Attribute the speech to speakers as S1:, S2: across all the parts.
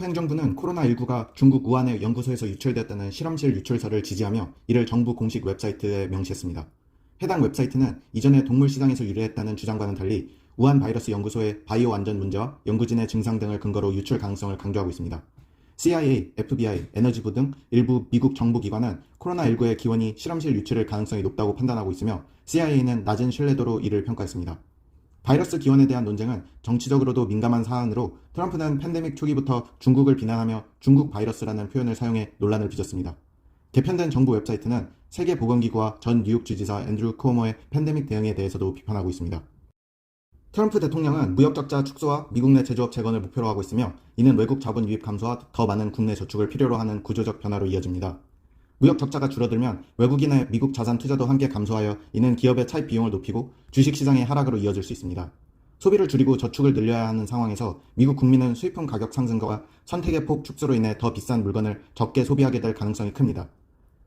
S1: 행정부는 코로나19가 중국 우한의 연구소에서 유출됐다는 실험실 유출설을 지지하며 이를 정부 공식 웹사이트에 명시했습니다. 해당 웹사이트는 이전에 동물 시장에서 유래했다는 주장과는 달리 우한 바이러스 연구소의 바이오 안전 문제와 연구진의 증상 등을 근거로 유출 가능성을 강조하고 있습니다. CIA, FBI, 에너지부 등 일부 미국 정부 기관은 코로나19의 기원이 실험실 유출일 가능성이 높다고 판단하고 있으며 CIA는 낮은 신뢰도로 이를 평가했습니다. 바이러스 기원에 대한 논쟁은 정치적으로도 민감한 사안으로 트럼프는 팬데믹 초기부터 중국을 비난하며 중국 바이러스라는 표현을 사용해 논란을 빚었습니다. 개편된 정부 웹사이트는 세계보건기구와 전 뉴욕 주지사 앤드루 쿠오모의 팬데믹 대응에 대해서도 비판하고 있습니다. 트럼프 대통령은 무역 적자 축소와 미국 내 제조업 재건을 목표로 하고 있으며 이는 외국 자본 유입 감소와 더 많은 국내 저축을 필요로 하는 구조적 변화로 이어집니다. 무역 적자가 줄어들면 외국인의 미국 자산 투자도 함께 감소하여 이는 기업의 차입 비용을 높이고 주식 시장의 하락으로 이어질 수 있습니다. 소비를 줄이고 저축을 늘려야 하는 상황에서 미국 국민은 수입품 가격 상승과 선택의 폭 축소로 인해 더 비싼 물건을 적게 소비하게 될 가능성이 큽니다.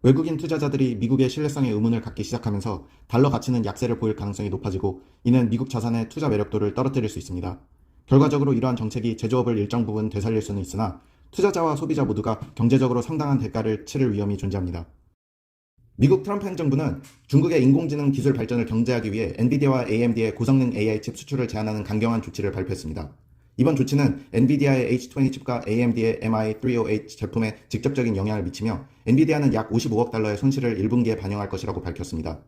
S1: 외국인 투자자들이 미국의 신뢰성에 의문을 갖기 시작하면서 달러 가치는 약세를 보일 가능성이 높아지고 이는 미국 자산의 투자 매력도를 떨어뜨릴 수 있습니다. 결과적으로 이러한 정책이 제조업을 일정 부분 되살릴 수는 있으나 투자자와 소비자 모두가 경제적으로 상당한 대가를 치를 위험이 존재합니다. 미국 트럼프 행정부는 중국의 인공지능 기술 발전을 경제하기 위해 엔비디아와 AMD의 고성능 AI 칩 수출을 제한하는 강경한 조치를 발표했습니다. 이번 조치는 엔비디아의 H20 칩과 AMD의 MI308 제품에 직접적인 영향을 미치며 엔비디아는 약 55억 달러의 손실을 1분기에 반영할 것이라고 밝혔습니다.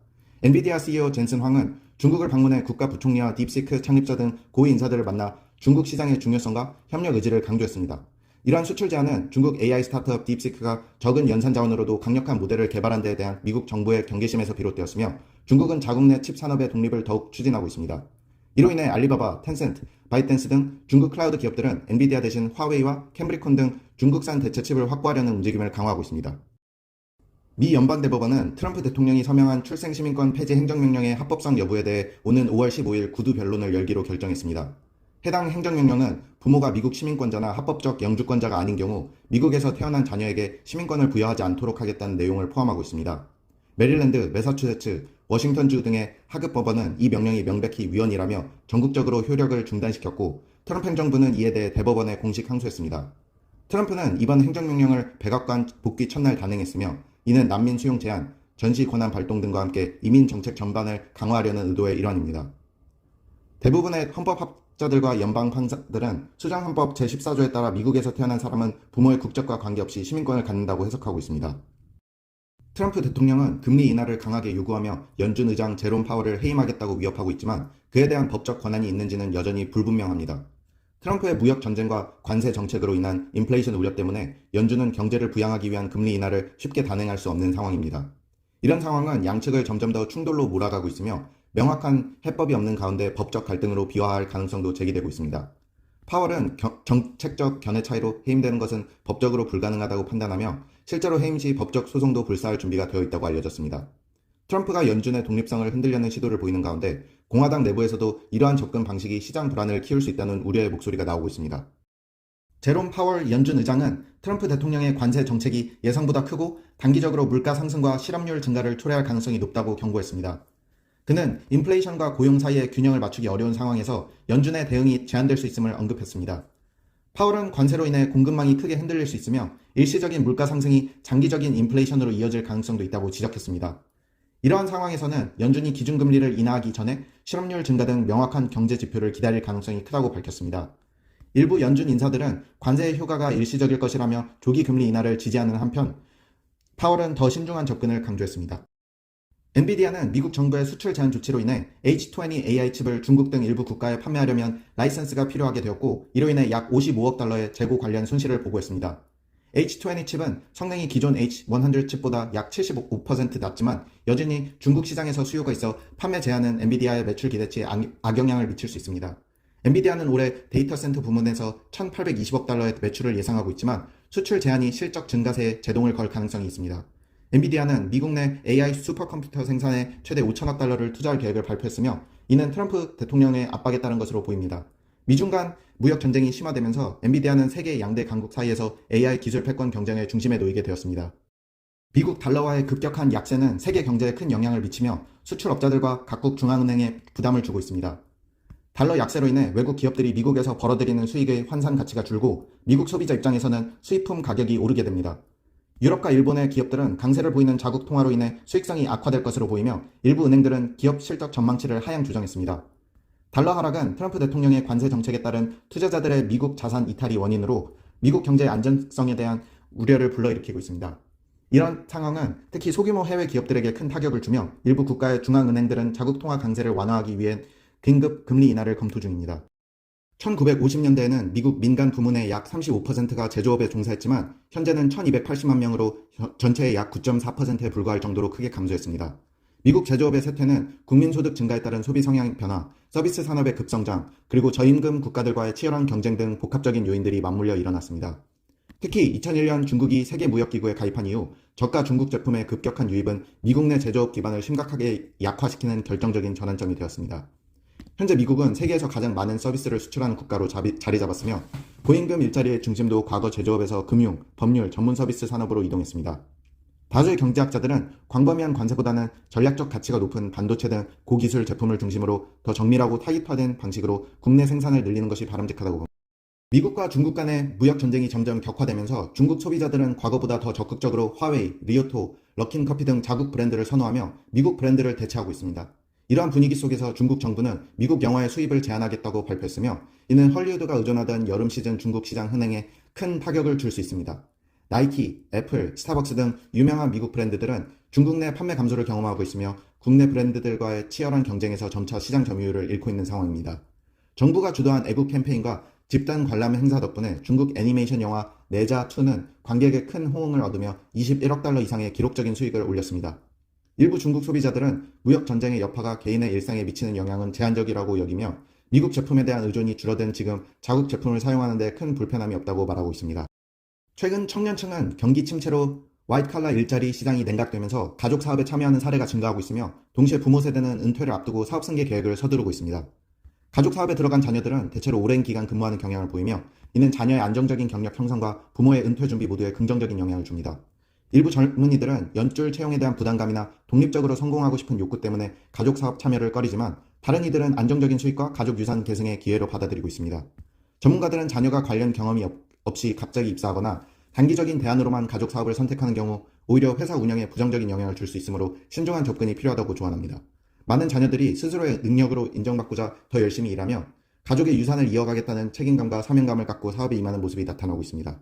S1: 엔비디아 CEO 젠슨 황은 중국을 방문해 국가 부총리와 딥시크 창립자 등 고위 인사들을 만나 중국 시장의 중요성과 협력 의지를 강조했습니다. 이러한 수출 제한은 중국 AI 스타트업 딥시크가 적은 연산 자원으로도 강력한 모델을 개발한 데에 대한 미국 정부의 경계심에서 비롯되었으며 중국은 자국 내 칩 산업의 독립을 더욱 추진하고 있습니다. 이로 인해 알리바바, 텐센트, 바이댄스 등 중국 클라우드 기업들은 엔비디아 대신 화웨이와 캠브리콘 등 중국산 대체 칩을 확보하려는 움직임을 강화하고 있습니다. 미 연방대법원은 트럼프 대통령이 서명한 출생시민권 폐지 행정명령의 합법성 여부에 대해 오는 5월 15일 구두 변론을 열기로 결정했습니다. 해당 행정명령은 부모가 미국 시민권자나 합법적 영주권자가 아닌 경우 미국에서 태어난 자녀에게 시민권을 부여하지 않도록 하겠다는 내용을 포함하고 있습니다. 메릴랜드, 매사추세츠, 워싱턴주 등의 하급 법원은 이 명령이 명백히 위헌이라며 전국적으로 효력을 중단시켰고 트럼프 행정부는 이에 대해 대법원에 공식 항소했습니다. 트럼프는 이번 행정명령을 백악관 복귀 첫날 단행했으며 이는 난민 수용 제한, 전시 권한 발동 등과 함께 이민 정책 전반을 강화하려는 의도의 일환입니다. 대부분의 헌법학 자들과 연방 판사들은 수정헌법 제14조에 따라 미국에서 태어난 사람은 부모의 국적과 관계없이 시민권을 갖는다고 해석하고 있습니다. 트럼프 대통령은 금리 인하를 강하게 요구하며 연준 의장 제롬 파월을 해임하겠다고 위협하고 있지만 그에 대한 법적 권한이 있는지는 여전히 불분명합니다. 트럼프의 무역 전쟁과 관세 정책으로 인한 인플레이션 우려 때문에 연준은 경제를 부양하기 위한 금리 인하를 쉽게 단행할 수 없는 상황입니다. 이런 상황은 양측을 점점 더 충돌로 몰아가고 있으며 명확한 해법이 없는 가운데 법적 갈등으로 비화할 가능성도 제기되고 있습니다. 파월은 겨, 정책적 견해 차이로 해임되는 것은 법적으로 불가능하다고 판단하며 실제로 해임 시 법적 소송도 불사할 준비가 되어 있다고 알려졌습니다. 트럼프가 연준의 독립성을 흔들려는 시도를 보이는 가운데 공화당 내부에서도 이러한 접근 방식이 시장 불안을 키울 수 있다는 우려의 목소리가 나오고 있습니다. 제롬 파월 연준 의장은 트럼프 대통령의 관세 정책이 예상보다 크고 단기적으로 물가 상승과 실업률 증가를 초래할 가능성이 높다고 경고했습니다. 그는 인플레이션과 고용 사이의 균형을 맞추기 어려운 상황에서 연준의 대응이 제한될 수 있음을 언급했습니다. 파월은 관세로 인해 공급망이 크게 흔들릴 수 있으며 일시적인 물가 상승이 장기적인 인플레이션으로 이어질 가능성도 있다고 지적했습니다. 이러한 상황에서는 연준이 기준금리를 인하하기 전에 실업률 증가 등 명확한 경제 지표를 기다릴 가능성이 크다고 밝혔습니다. 일부 연준 인사들은 관세의 효과가 일시적일 것이라며 조기 금리 인하를 지지하는 한편 파월은 더 신중한 접근을 강조했습니다. 엔비디아는 미국 정부의 수출 제한 조치로 인해 H20 AI 칩을 중국 등 일부 국가에 판매하려면 라이센스가 필요하게 되었고 이로 인해 약 55억 달러의 재고 관련 손실을 보고했습니다. H20 칩은 성능이 기존 H100 칩보다 약 75% 낮지만 여전히 중국 시장에서 수요가 있어 판매 제한은 엔비디아의 매출 기대치에 악영향을 미칠 수 있습니다. 엔비디아는 올해 데이터 센터 부문에서 1,820억 달러의 매출을 예상하고 있지만 수출 제한이 실적 증가세에 제동을 걸 가능성이 있습니다. 엔비디아는 미국 내 AI 슈퍼컴퓨터 생산에 최대 5천억 달러를 투자할 계획을 발표했으며 이는 트럼프 대통령의 압박에 따른 것으로 보입니다. 미중 간 무역 전쟁이 심화되면서 엔비디아는 세계 양대 강국 사이에서 AI 기술 패권 경쟁의 중심에 놓이게 되었습니다. 미국 달러와의 급격한 약세는 세계 경제에 큰 영향을 미치며 수출업자들과 각국 중앙은행에 부담을 주고 있습니다. 달러 약세로 인해 외국 기업들이 미국에서 벌어들이는 수익의 환산 가치가 줄고 미국 소비자 입장에서는 수입품 가격이 오르게 됩니다. 유럽과 일본의 기업들은 강세를 보이는 자국 통화로 인해 수익성이 악화될 것으로 보이며 일부 은행들은 기업 실적 전망치를 하향 조정했습니다. 달러 하락은 트럼프 대통령의 관세 정책에 따른 투자자들의 미국 자산 이탈이 원인으로 미국 경제의 안전성에 대한 우려를 불러일으키고 있습니다. 이런 상황은 특히 소규모 해외 기업들에게 큰 타격을 주며 일부 국가의 중앙은행들은 자국 통화 강세를 완화하기 위해 긴급 금리 인하를 검토 중입니다. 1950년대에는 미국 민간 부문의 약 35%가 제조업에 종사했지만 현재는 1280만 명으로 전체의 약 9.4%에 불과할 정도로 크게 감소했습니다. 미국 제조업의 쇠퇴는 국민소득 증가에 따른 소비 성향 변화, 서비스 산업의 급성장, 그리고 저임금 국가들과의 치열한 경쟁 등 복합적인 요인들이 맞물려 일어났습니다. 특히 2001년 중국이 세계무역기구에 가입한 이후 저가 중국 제품의 급격한 유입은 미국 내 제조업 기반을 심각하게 약화시키는 결정적인 전환점이 되었습니다. 현재 미국은 세계에서 가장 많은 서비스를 수출하는 국가로 자리, 잡았으며 고임금 일자리의 중심도 과거 제조업에서 금융, 법률, 전문 서비스 산업으로 이동했습니다. 다수의 경제학자들은 광범위한 관세보다는 전략적 가치가 높은 반도체 등 고기술 제품을 중심으로 더 정밀하고 타깃화된 방식으로 국내 생산을 늘리는 것이 바람직하다고 봅니다. 미국과 중국 간의 무역 전쟁이 점점 격화되면서 중국 소비자들은 과거보다 더 적극적으로 화웨이, 리오토, 럭킨커피 등 자국 브랜드를 선호하며 미국 브랜드를 대체하고 있습니다. 이러한 분위기 속에서 중국 정부는 미국 영화의 수입을 제한하겠다고 발표했으며 이는 헐리우드가 의존하던 여름 시즌 중국 시장 흥행에 큰 타격을 줄 수 있습니다. 나이키, 애플, 스타벅스 등 유명한 미국 브랜드들은 중국 내 판매 감소를 경험하고 있으며 국내 브랜드들과의 치열한 경쟁에서 점차 시장 점유율을 잃고 있는 상황입니다. 정부가 주도한 애국 캠페인과 집단 관람 행사 덕분에 중국 애니메이션 영화 내자2는 관객의 큰 호응을 얻으며 21억 달러 이상의 기록적인 수익을 올렸습니다. 일부 중국 소비자들은 무역 전쟁의 여파가 개인의 일상에 미치는 영향은 제한적이라고 여기며 미국 제품에 대한 의존이 줄어든 지금 자국 제품을 사용하는 데 큰 불편함이 없다고 말하고 있습니다. 최근 청년층은 경기 침체로 화이트칼라 일자리 시장이 냉각되면서 가족 사업에 참여하는 사례가 증가하고 있으며 동시에 부모 세대는 은퇴를 앞두고 사업 승계 계획을 서두르고 있습니다. 가족 사업에 들어간 자녀들은 대체로 오랜 기간 근무하는 경향을 보이며 이는 자녀의 안정적인 경력 형성과 부모의 은퇴 준비 모두에 긍정적인 영향을 줍니다. 일부 젊은이들은 연줄 채용에 대한 부담감이나 독립적으로 성공하고 싶은 욕구 때문에 가족 사업 참여를 꺼리지만 다른 이들은 안정적인 수익과 가족 유산 계승의 기회로 받아들이고 있습니다. 전문가들은 자녀가 관련 경험이 없- 없이 갑자기 입사하거나 단기적인 대안으로만 가족 사업을 선택하는 경우 오히려 회사 운영에 부정적인 영향을 줄 수 있으므로 신중한 접근이 필요하다고 조언합니다. 많은 자녀들이 스스로의 능력으로 인정받고자 더 열심히 일하며 가족의 유산을 이어가겠다는 책임감과 사명감을 갖고 사업에 임하는 모습이 나타나고 있습니다.